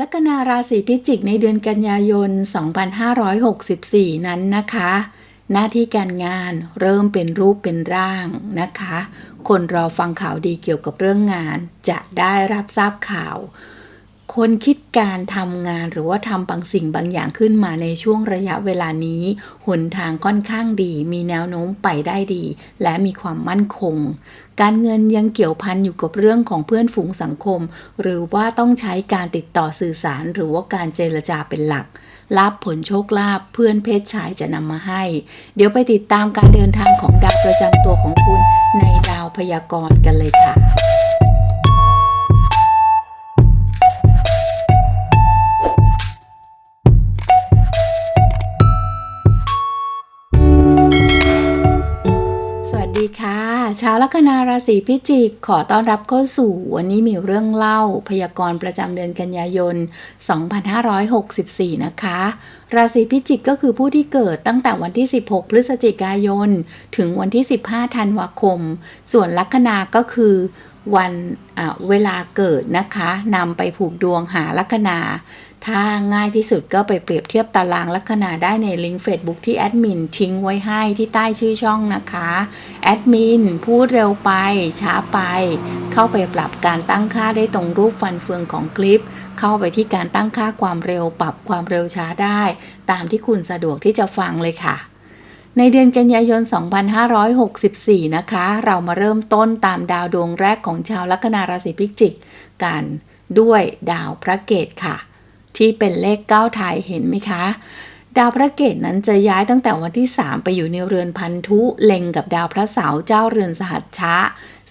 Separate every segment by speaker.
Speaker 1: ลัคนาราศีพิจิกในเดือนกันยายน 2564 นั้นนะคะ หน้าที่การงานเริ่มเป็นรูปเป็นร่างนะคะ คนรอฟังข่าวดีเกี่ยวกับเรื่องงาน จะได้รับทราบข่าว คนคิดการทำงานหรือว่าทำบางสิ่งบางอย่างขึ้นมาในช่วงระยะเวลานี้หนทางค่อนข้างดี มีแนวโน้มไปได้ดี และมีความมั่นคง การเงินยังเกี่ยวพันอยู่กับเรื่องของเพื่อนฝูงสังคม หรือว่าต้องใช้การติดต่อสื่อสาร หรือว่าการเจรจาเป็นหลักลาบผลโชคลาภเพื่อนเพศชายจะนำมาให้ เดี๋ยวไปติดตามการเดินทางของดาวประจำตัวของคุณในดาวพยากรณ์กันเลยค่ะ ชาวลัคนาราศีพิจิก ขอต้อนรับเข้าสู่วันนี้มีเรื่องเล่า พยากรณ์ประจำเดือนกันยายน 2564 นะคะ ราศีพิจิกก็คือผู้ที่เกิดตั้งแต่วันที่ 16 พฤศจิกายน ถึงวันที่ 15 ธันวาคม ส่วนลัคนาก็คือวันเวลาเกิดนะคะนำไปผูกดวงหาลัคนา ถ้าง่ายที่สุดก็ไปเปรียบเทียบตารางลัคนาได้ในลิงก์ Facebook ที่แอดมินทิ้งไว้ให้ที่ใต้ชื่อช่องนะคะ แอดมินพูดเร็วไป ช้าไป เข้าไปปรับการตั้งค่าได้ตรงรูปฟันเฟืองของคลิป เข้าไปที่การตั้งค่าความเร็ว ปรับความเร็วช้าได้ ตามที่คุณสะดวกที่จะฟังเลยค่ะในเดือนกันยายน 2564 นะคะ เรามาเริ่มต้นตามดาวดวงแรกของชาวลัคนาราศีพิจิกกัน ด้วยดาวพระเกตค่ะ ที่เป็นเลข9ไทยเห็นไหมคะ ดาวพระเกตนั้นจะย้ายตั้งแต่วันที่ 3 ไปอยู่ในเรือนพันธุเล็งกับดาวพระเสาร์เจ้าเรือนสหัชชะ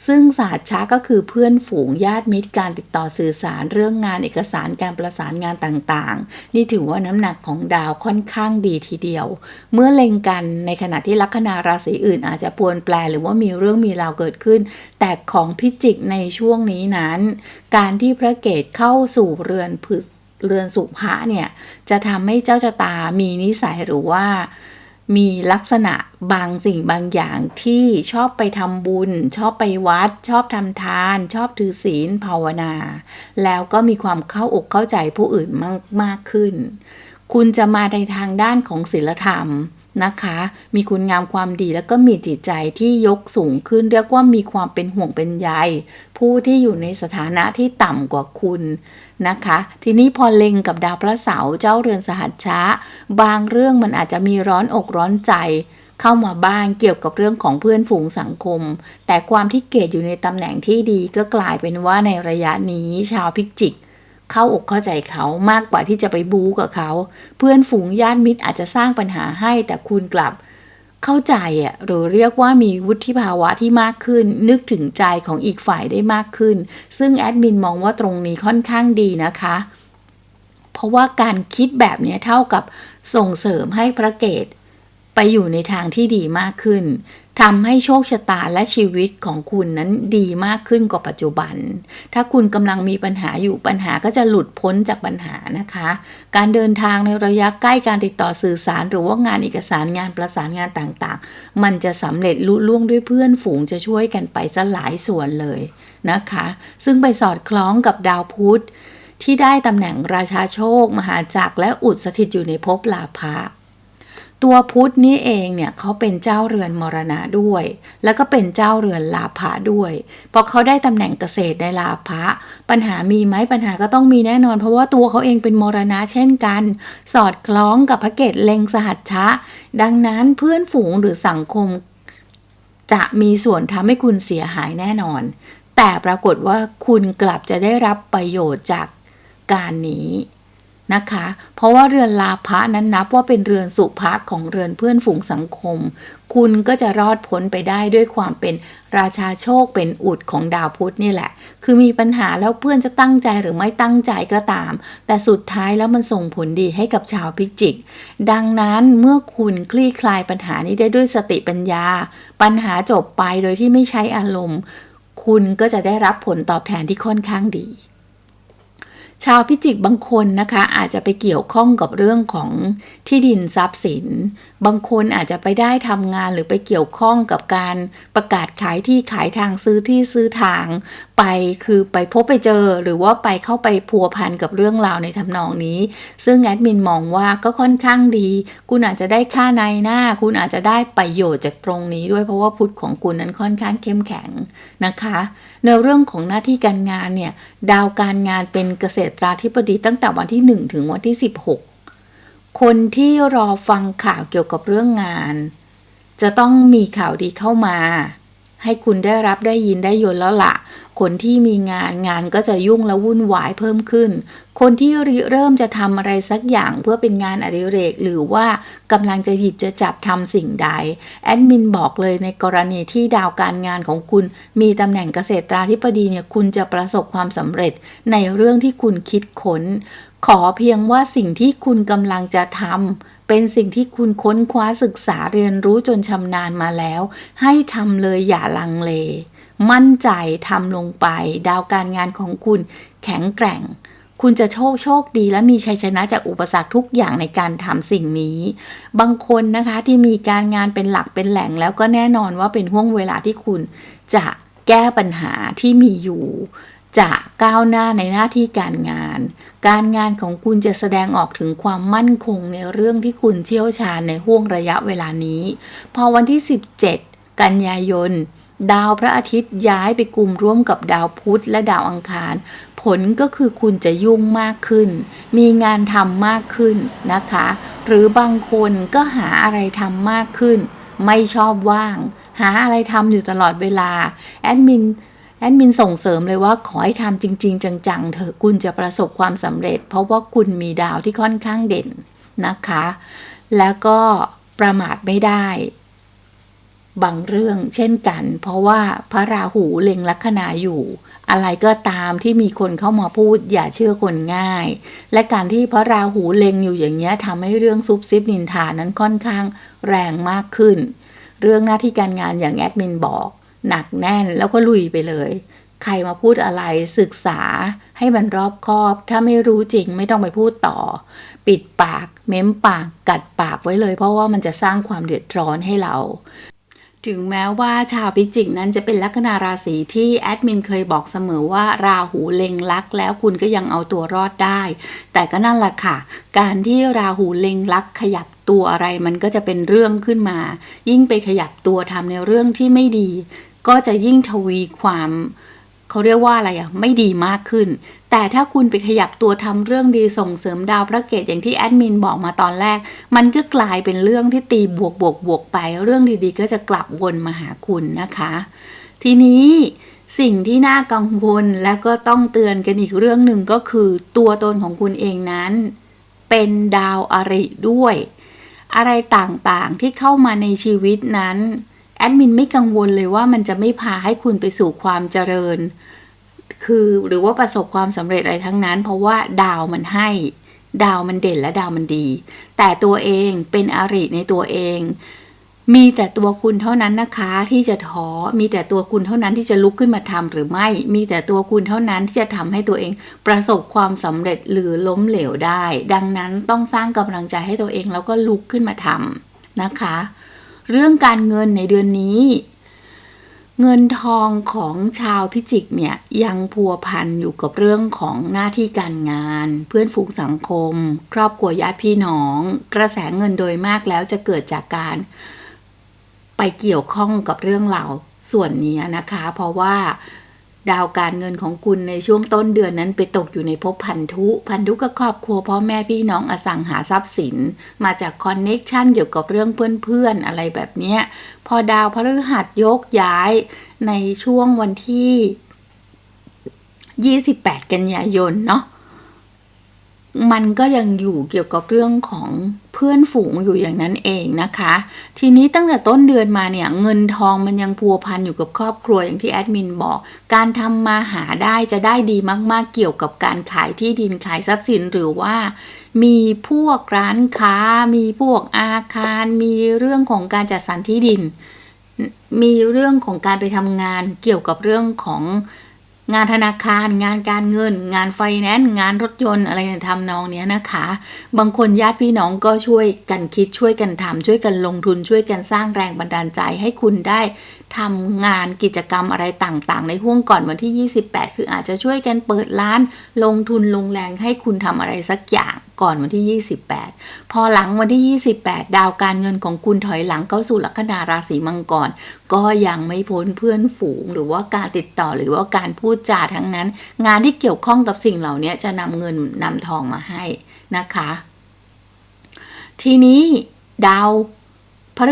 Speaker 1: ซึ่งสหัชชะก็คือเพื่อนฝูงญาติมิตรการติดต่อสื่อสารเรื่องงานเอกสารการประสานงานต่างๆ นี่ถือว่าน้ำหนักของดาวค่อนข้างดีทีเดียว เมื่อเล็งกันในขณะที่ลัคนาราศีอื่นอาจจะปวนแปลหรือว่ามีเรื่องมีราวเกิดขึ้น แต่ของพิจิกในช่วงนี้นั้น การที่พระเกตเข้าสู่เรือนพฤ เรือนสุภะเนี่ย จะทำให้เจ้าชะตามีนิสัยหรือว่ามีลักษณะบางสิ่งบางอย่างที่ชอบไปทำบุญ ชอบไปวัด ชอบทำทาน ชอบถือศีลภาวนา แล้วก็มีความเข้าอกเข้าใจผู้อื่นมากมากขึ้น คุณจะมาในทางด้านของศีลธรรมนะคะ มีคุณงามความดีแล้วก็มีจิตใจที่ยกสูงขึ้น เรียกว่ามีความเป็นห่วงเป็นใย ผู้ที่อยู่ในสถานะที่ต่ำกว่าคุณ นะคะ ทีนี้พอเล็งกับดาวพระเสาร์เจ้าเรือนสหัชชะบางเรื่องมันอาจจะมีร้อนอกร้อนใจ เข้ามาบ้างเกี่ยวกับเรื่องของเพื่อนฝูงสังคม แต่ความที่เกตอยู่ในตำแหน่งที่ดีก็กลายเป็นว่าในระยะนี้ชาวพิจิกเข้าอกเข้าใจเขามากกว่าที่จะไปบู๊กับเขา เพื่อนฝูงญาติมิตรอาจจะสร้างปัญหาให้แต่คุณกลับ เข้าใจอะหรือเรียกว่ามีวุฒิภาวะที่มากขึ้น นึกถึงใจของอีกฝ่ายได้มากขึ้น ซึ่งแอดมินมองว่าตรงนี้ค่อนข้างดีนะคะ เพราะว่าการคิดแบบนี้เท่ากับส่งเสริมให้พระเกตไปอยู่ในทางที่ดีมากขึ้นทำให้โชคชะตาและชีวิตของคุณนั้นดีมากขึ้นกว่าปัจจุบัน ถ้าคุณกำลังมีปัญหาอยู่ปัญหาก็จะหลุดพ้นจากปัญหานะคะ การเดินทางในระยะใกล้การติดต่อสื่อสาร หรือว่างานเอกสารงานประสานงานต่างๆ มันจะสำเร็จลุล่วงด้วยเพื่อนฝูงจะช่วยกันไปซะหลายส่วนเลยนะคะ ซึ่งไปสอดคล้องกับดาวพุธที่ได้ตำแหน่งราชาโชค มหาจักรและอุดสถิตอยู่ในภพลาภะ ตัวพุทธนี้เองเนี่ยเขาเป็นเจ้าเรือนมรณะด้วย แล้วก็เป็นเจ้าเรือนลาภะด้วยพอเขาได้ตำแหน่งเกษตรในลาภะปัญหามีไหมปัญหาก็ต้องมีแน่นอน เพราะว่าตัวเขาเองเป็นมรณะเช่นกัน สอดคล้องกับพระเกตเล็งสหัชชะ ดังนั้นเพื่อนฝูงหรือสังคม จะมีส่วนทำให้คุณเสียหายแน่นอน แต่ปรากฏว่าคุณกลับจะได้รับประโยชน์จากการนี้ นะคะ เพราะว่าเรือนลาภะนั้นนับว่าเป็นเรือนสุภะของเรือนเพื่อนฝูงสังคม คุณก็จะรอดพ้นไปได้ด้วยความเป็นราชาโชคเป็นอุดของดาวพุธนี่แหละ คือมีปัญหาแล้วเพื่อนจะตั้งใจหรือไม่ตั้งใจก็ตาม แต่สุดท้ายแล้วมันส่งผลดีให้กับชาวพิจิก ดังนั้นเมื่อคุณคลี่คลายปัญหานี้ได้ด้วยสติปัญญา ปัญหาจบไปโดยที่ไม่ใช้อารมณ์ คุณก็จะได้รับผลตอบแทนที่ค่อนข้างดี ชาวพิจิกบางคนนะคะอาจจะไปเกี่ยวข้องกับเรื่องของที่ดินทรัพย์สิน บางคนอาจจะไปได้ทำงานหรือไปเกี่ยวข้องกับการประกาศขายที่ขายทางซื้อที่ซื้อทาง ไปคือไปพบไปเจอ หรือว่าไปเข้าไปพัวพันกับเรื่องราวในทำนองนี้ ซึ่งแอดมินมองว่าก็ค่อนข้างดี คุณอาจจะได้ค่าในหน้า คุณอาจจะได้ประโยชน์จากตรงนี้ด้วยเพราะว่าพุทธของคุณนั้นค่อนข้างเข้มแข็งนะคะ ในเรื่องของหน้าที่การงานเนี่ยดาวการงานเป็นเกษตราธิบดีตั้งแต่วันที่ 1 ถึงวันที่ 16 คนที่รอฟังข่าวเกี่ยวกับเรื่องงาน จะต้องมีข่าวดีเข้ามา ให้คุณได้รับได้ยินได้ยนแล้วละ่ะ คนที่มีงานงานก็จะยุ่งและวุ่นวายเพิ่มขึ้น คนที่ริเริ่มจะทำอะไรสักอย่างเพื่อเป็นงานอดิเรก หรือว่ากำลังจะหยิบจะจับทำสิ่งใด แอดมินบอกเลยในกรณีที่ดาวการงานของคุณ มีตำแหน่งเกษตราธิบดีเนี่ยคุณจะประสบความสำเร็จในเรื่องที่คุณคิดค้น ขอเพียงว่าสิ่งที่คุณกำลังจะทำเป็นสิ่งที่คุณค้นคว้าศึกษาเรียนรู้จนชำนาญมาแล้ว ให้ทำเลยอย่าลังเล มั่นใจทำลงไป ดาวการงานของคุณแข็งแกร่ง คุณจะโชคโชคดีและมีชัยชนะจากอุปสรรคทุกอย่างในการทำสิ่งนี้ บางคนนะคะที่มีการงานเป็นหลักเป็นแหล่งแล้วก็แน่นอนว่าเป็นห่วงเวลาที่คุณจะแก้ปัญหาที่มีอยู่ จะก้าวหน้าในหน้าที่การงาน การงานของคุณจะแสดงออกถึงความมั่นคงในเรื่องที่คุณเชี่ยวชาญในห่วงระยะเวลานี้ พอวันที่ 17 กันยายน ดาวพระอาทิตย์ย้ายไปกลุ่มร่วมกับดาวพุธและดาวอังคาร ผลก็คือคุณจะยุ่งมากขึ้น มีงานทำมากขึ้นนะคะ หรือบางคนก็หาอะไรทำมากขึ้น ไม่ชอบว่าง หาอะไรทำอยู่ตลอดเวลา แอดมิน แอดมินส่งเสริมเลยว่าขอให้ทำจริง ๆ จังๆเถอะคุณจะประสบความสำเร็จ เพราะว่าคุณมีดาวที่ค่อนข้างเด่นนะคะ แล้วก็ประมาทไม่ได้ บางเรื่องเช่นกัน เพราะว่าพระราหูเล็งลัคนาอยู่ อะไรก็ตามที่มีคนเข้ามาพูดอย่าเชื่อคนง่าย และการที่พระราหูเล็งอยู่อย่างเงี้ยทำให้เรื่องซุบซิบนินทานั้นค่อนข้างแรงมากขึ้น เรื่องหน้าที่การงานอย่างแอดมินบอก หนักแน่นแล้วก็ลุยไปเลย ใครมาพูดอะไรศึกษาให้มันรอบคอบ ถ้าไม่รู้จริงไม่ต้องไปพูดต่อ ปิดปากเม้มปากกัดปากไว้เลย เพราะว่ามันจะสร้างความเดือดร้อนให้เราถึงแม้ว่าชาวพิจิกนั้นจะเป็นลัคนาราศีที่แอดมินเคยบอกเสมอว่าราหูเล็งลักแล้วคุณก็ยังเอาตัวรอดได้ แต่ก็นั่นแหละค่ะ การที่ราหูเล็งลักขยับตัวอะไรมันก็จะเป็นเรื่องขึ้นมา ยิ่งไปขยับตัวทำในเรื่องที่ไม่ดี ก็จะยิ่งทวีความเขาเรียกว่าอะไรอะไม่ดีมากขึ้น แต่ถ้าคุณไปขยับตัวทำเรื่องดีส่งเสริมดาวพระเกตอย่างที่แอดมินบอกมาตอนแรก มันก็กลายเป็นเรื่องที่ตีบวกบวกบวกไป เรื่องดีๆ ก็จะกลับวนมาหาคุณนะคะ ทีนี้สิ่งที่น่ากังวลและก็ต้องเตือนกันอีกเรื่องหนึ่งก็คือ ตัวตนของคุณเองนั้น เป็นดาวอริด้วย อะไรต่างๆที่เข้ามาในชีวิตนั้น แอดมินไม่กังวลเลยว่ามันจะไม่พาให้คุณไปสู่ความเจริญ คือหรือว่าประสบความสำเร็จอะไรทั้งนั้น เพราะว่าดาวมันให้ ดาวมันเด่นและดาวมันดี แต่ตัวเองเป็นอริในตัวเอง มีแต่ตัวคุณเท่านั้นนะคะที่จะท้อมีแต่ตัวคุณเท่านั้นที่จะลุกขึ้นมาทำหรือไม่ มีแต่ตัวคุณเท่านั้นที่จะทำให้ตัวเองประสบความสำเร็จหรือล้มเหลวได้ ดังนั้นต้องสร้างกำลังใจให้ตัวเองแล้วก็ลุกขึ้นมาทำนะคะ เรื่องการเงินในเดือนนี้ เงินทองของชาวพิจิกเนี่ยยังพัวพันอยู่กับเรื่องของหน้าที่การงาน เพื่อนฝูงสังคม ครอบครัวญาติพี่น้อง กระแสเงินโดยมากแล้วจะเกิดจากการไปเกี่ยวข้องกับเรื่องเหล่าส่วนนี้นะคะ เพราะว่า ดาวการเงินของคุณในช่วงต้นเดือนนั้นไปตกอยู่ในภพพันธุ พันธุก็ครอบครัวพ่อแม่พี่น้องอสังหาทรัพย์สิน มาจากคอนเน็กชันเกี่ยวกับเรื่องเพื่อนๆอะไรแบบนี้พอดาวพฤหัสยกย้ายในช่วงวันที่ 28 กันยายนเนาะ มันก็ยังอยู่เกี่ยวกับเรื่องของเพื่อนฝูงอยู่อย่างนั้นเองนะคะ ทีนี้ตั้งแต่ต้นเดือนมาเนี่ยเงินทองมันยังพัวพันอยู่กับครอบครัวอย่างที่แอดมินบอก การทำมาหาได้จะได้ดีมากๆเกี่ยวกับการขายที่ดินขายทรัพย์สินหรือว่า มีพวกร้านค้า มีพวกอาคาร มีเรื่องของการจัดสรรที่ดิน มีเรื่องของการไปทำงานเกี่ยวกับเรื่องของ งานธนาคาร งานการเงิน งานไฟแนนซ์งานรถยนต์อะไรทำนองเนี้ยนะคะ บางคนญาติพี่น้องก็ช่วยกันคิดช่วยกันทำช่วยกันลงทุนช่วยกันสร้างแรงบันดาลใจให้คุณได้ ทำงานกิจกรรมอะไรต่างๆ ในห่วงก่อนวันที่ 28 คืออาจจะช่วยกันเปิดร้าน ลงทุนลงแรงให้คุณทำอะไรสักอย่างก่อนวันที่ 28 พอหลังวันที่ 28 ดาวการเงินของคุณถอยหลังเข้าสู่ลัคนาราศีมังกร ก็ยังไม่พ้นเพื่อนฝูง หรือว่าการติดต่อหรือว่าการพูดจาทั้งนั้น งานที่เกี่ยวข้องกับสิ่งเหล่านี้จะนำเงินนำทองมาให้นะคะ ทีนี้ดาว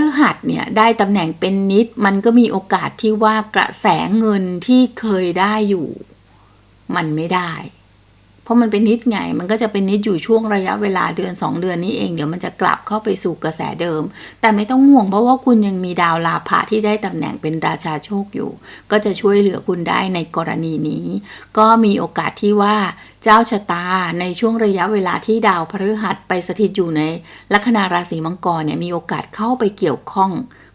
Speaker 1: ฤหัสเนี่ยได้ตำแหน่งเป็นนิด มันก็มีโอกาสที่ว่ากระแสเงินที่เคยได้อยู่ มันไม่ได้ ราะมันเป็นนิดไง มันก็จะเป็นนิดอยู่ช่วงระยะเวลาเดือน 2 เดือนนี้เอง เดี๋ยวมันจะกลับเข้าไปสู่กระแสเดิม แต่ไม่ต้องห่วงเพราะว่าคุณยังมีดาวลาภะที่ได้ตำแหน่งเป็นราชาโชคอยู่ ก็จะช่วยเหลือคุณได้ในกรณีนี้ ก็มีโอกาสที่ว่าเจ้าชะตาในช่วงระยะเวลาที่ดาวพฤหัสไปสถิตอยู่ในลัคนาราศีมังกรเนี่ยมีโอกาสเข้าไปเกี่ยวข้อง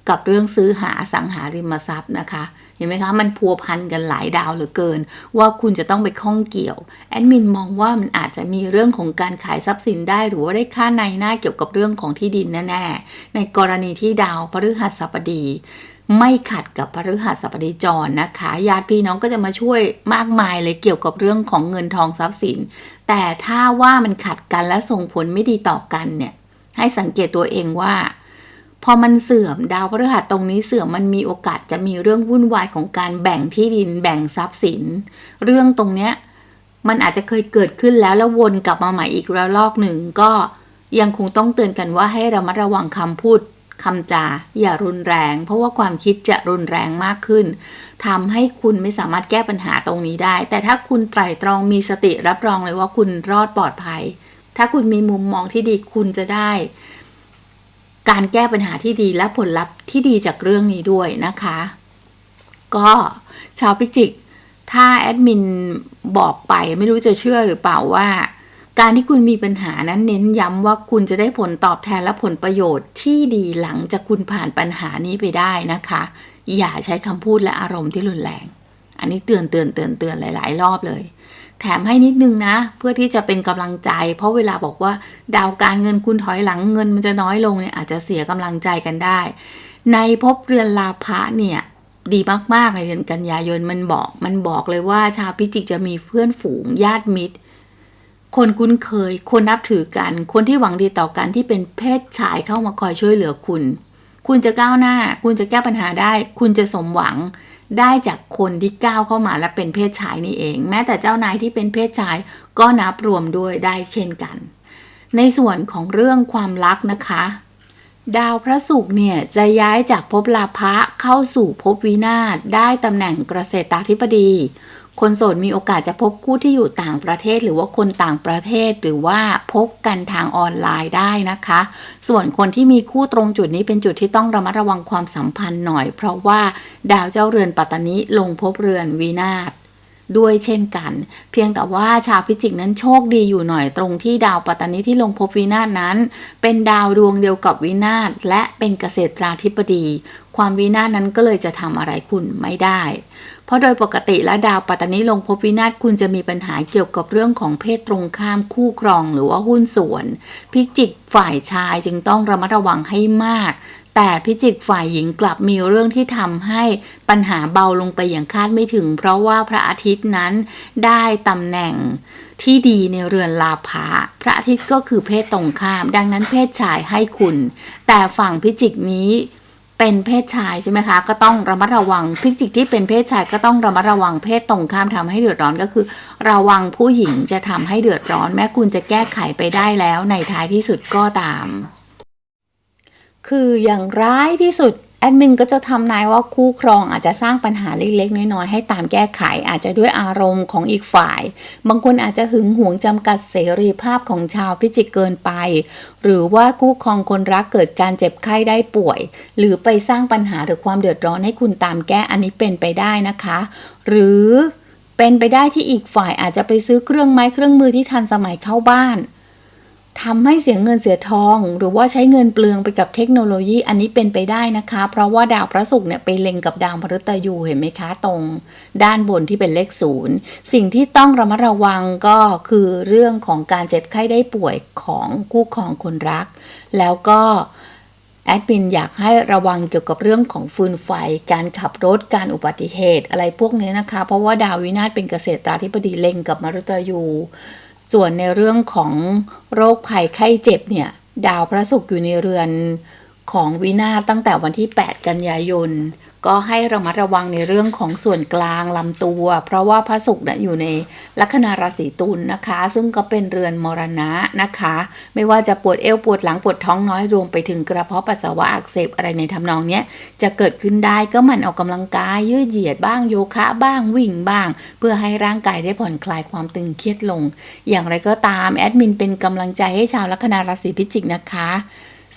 Speaker 1: กับเรื่องซื้อหาสังหาริมทรัพย์นะคะ เห็นไหมคะ มันพัวพันกันหลายดาวเหลือเกิน ว่าคุณจะต้องไปข้องเกี่ยว แอดมินมองว่ามันอาจจะมีเรื่องของการขายทรัพย์สินได้ หรือว่าได้ค่าในหน้าเกี่ยวกับเรื่องของที่ดินแน่ๆ ในกรณีที่ดาวพฤหัสบดีไม่ขัดกับพฤหัสบดีจรนะคะญาติพี่น้องก็จะมาช่วยมากมายเลยเกี่ยวกับเรื่องของเงินทองทรัพย์สิน แต่ถ้าว่ามันขัดกันและส่งผลไม่ดีต่อกันเนี่ย ให้สังเกตตัวเองว่า พอมันเสื่อมดาวพฤหัสตรงนี้เสื่อมมันมีโอกาสจะมีเรื่องวุ่นวายของการแบ่งที่ดินแบ่งทรัพย์สิน เรื่องตรงเนี้ยมันอาจจะเคยเกิดขึ้นแล้วแล้ววนกลับมาใหม่อีกระลอกหนึ่งก็ยังคงต้องเตือนกันว่าให้ระมัดระวังคำพูดคำจาอย่ารุนแรง เพราะว่าความคิดจะรุนแรงมากขึ้นทำให้คุณไม่สามารถแก้ปัญหาตรงนี้ได้ แต่ถ้าคุณไตร่ตรองมีสติรับรองเลยว่าคุณรอดปลอดภัย ถ้าคุณมีมุมมองที่ดีคุณจะได้ การแก้ปัญหาที่ดีและผลลัพธ์ที่ดีจากเรื่องนี้ด้วยนะคะ ก็ชาวพิจิก ถ้าแอดมินบอกไปไม่รู้จะเชื่อหรือเปล่าว่า การที่คุณมีปัญหานั้นเน้นย้ำว่าคุณจะได้ผลตอบแทนและผลประโยชน์ที่ดีหลังจากคุณผ่านปัญหานี้ไปได้นะคะ อย่าใช้คำพูดและอารมณ์ที่รุนแรง อันนี้เตือนเตือนเตือนเตือนหลาย ๆ รอบเลย แถมให้นิดนึงนะ เพื่อที่จะเป็นกำลังใจ เพราะเวลาบอกว่าดาวการเงินคุณถอยหลังเงินมันจะน้อยลงเนี่ยอาจจะเสียกำลังใจกันได้ ในภพเรือนลาภะเนี่ยดีมากๆในเดือนกันยายนมันบอกมันบอกเลยว่าชาวพิจิกจะมีเพื่อนฝูงญาติมิตร คนคุ้นเคย คนนับถือกัน คนที่หวังดีต่อกันที่เป็นเพศชายเข้ามาคอยช่วยเหลือคุณ คุณจะก้าวหน้า คุณจะแก้ปัญหาได้ คุณจะสมหวัง ได้จากคนที่ก้าวเข้ามาและเป็นเพศชายนี่เอง แม้แต่เจ้านายที่เป็นเพศชายก็นับรวมด้วยได้เช่นกัน ในส่วนของเรื่องความรักนะคะ ดาวพระศุกร์เนี่ยจะย้ายจากภพลาภะเข้าสู่ภพวินาศได้ตำแหน่งเกษตราธิบดี คนโสดมีโอกาสจะพบคู่ที่อยู่ต่างประเทศ หรือว่าคนต่างประเทศหรือว่าพบกันทางออนไลน์ได้นะคะ ส่วนคนที่มีคู่ตรงจุดนี้เป็นจุดที่ต้องระมัดระวังความสัมพันธ์หน่อย เพราะว่าดาวเจ้าเรือนปัตตานิลงภพเรือนวินาศด้วยเช่นกัน เพียงแต่ว่าชาวพิจิกนั้นโชคดีอยู่หน่อยตรงที่ดาวปัตตานีที่ลงภพวินาศนั้น เป็นดาวดวงเดียวกับวินาศและเป็นเกษตราธิบดี ความวินาศนั้นก็เลยจะทำอะไรคุณไม่ได้ เพราะโดยปกติแล้วดาวปัตตานีลงภพวินาศคุณจะมีปัญหาเกี่ยวกับเรื่องของเพศตรงข้ามคู่ครองหรือว่าหุ้นส่วน พิจิกฝ่ายชายจึงต้องระมัดระวังให้มาก แต่พิจิกฝ่ายหญิงกลับมีเรื่องที่ทำให้ปัญหาเบาลงไปอย่างคาดไม่ถึง เพราะว่าพระอาทิตย์นั้นได้ตำแหน่งที่ดีในเรือนลาภะพระอาทิตย์ก็คือเพศตรงข้าม ดังนั้นเพศชายให้คุณ แต่ฝั่งพิจิกนี้ เป็นเพศชายใช่ไหมคะ ก็ต้องระมัดระวังพิจิกที่เป็นเพศชายก็ต้องระมัดระวังเพศตรงข้ามทำให้เดือดร้อนก็คือ ระวังผู้หญิงจะทำให้เดือดร้อน แม้คุณจะแก้ไขไปได้แล้วในท้ายที่สุดก็ตาม คืออย่างร้ายที่สุด แอดมินก็จะทำนายว่าคู่ครองอาจจะสร้างปัญหาเล็กๆ น้อยๆ ให้ตามแก้ไข อาจจะด้วยอารมณ์ของอีกฝ่าย บางคนอาจจะหึงหวงจำกัดเสรีภาพของชาวพิจิกเกินไป หรือว่าคู่ครองคนรักเกิดการเจ็บไข้ได้ป่วย หรือไปสร้างปัญหาหรือความเดือดร้อนให้คุณตามแก้อันนี้เป็นไปได้นะคะ หรือเป็นไปได้ที่อีกฝ่ายอาจจะไปซื้อเครื่องไม้เครื่องมือที่ทันสมัยเข้าบ้าน ทำให้เสียเงินเสียทอง หรือว่าใช้เงินเปลืองไปกับเทคโนโลยีอันนี้เป็นไปได้นะคะ เพราะว่าดาวพระศุกร์เนี่ยไปเล็งกับดาวพฤตยูเห็นไหมคะตรง ด้านบนที่เป็นเลขศูนย์สิ่งที่ต้องระมัดระวังก็คือเรื่องของการเจ็บไข้ได้ป่วยของคู่ครองคนรัก แล้วก็แอดมินอยากให้ระวังเกี่ยวกับเรื่องของฟืนไฟ การขับรถ การอุบัติเหตุ อะไรพวกนี้นะคะ เพราะว่าดาววินาศเป็นเกษตราธิบดีเล็งกับมฤตยู ส่วนในเรื่องของโรคภัยไข้เจ็บเนี่ย ดาวพระศุกร์อยู่ในเรือนของวินาตั้งแต่วันที่ 8 กันยายน ก็ให้ระมัดระวังในเรื่องของส่วนกลางลำตัว เพราะว่าพระศุกร์เนี่ยอยู่ในลัคนาราศีตุลนะคะ ซึ่งก็เป็นเรือนมรณะนะคะ ไม่ว่าจะปวดเอวปวดหลังปวดท้องน้อยรวมไปถึงกระเพาะปัสสาวะอักเสบอะไรในทำนองเนี้ยจะเกิดขึ้นได้ก็หมั่นออกกำลังกายยืดเหยียดบ้างโยคะบ้างวิ่งบ้าง เพื่อให้ร่างกายได้ผ่อนคลายความตึงเครียดลง อย่างไรก็ตามแอดมินเป็นกำลังใจให้ชาวลัคนาราศีพิจิกนะคะ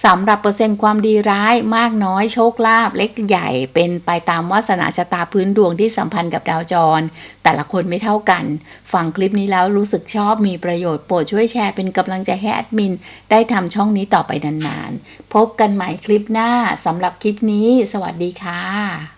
Speaker 1: สำหรับเปอร์เซ็นต์ความดีร้ายมากน้อยโชคลาภเล็กใหญ่เป็นไปตามวาสนาชะตาพื้นดวงที่สัมพันธ์กับดาวจร แต่ละคนไม่เท่ากัน ฟังคลิปนี้แล้วรู้สึกชอบมีประโยชน์โปรดช่วยแชร์เป็นกำลังใจให้แอดมิน ได้ทำช่องนี้ต่อไปนานๆ พบกันใหม่คลิปหน้าสำหรับคลิปนี้ สวัสดีค่ะ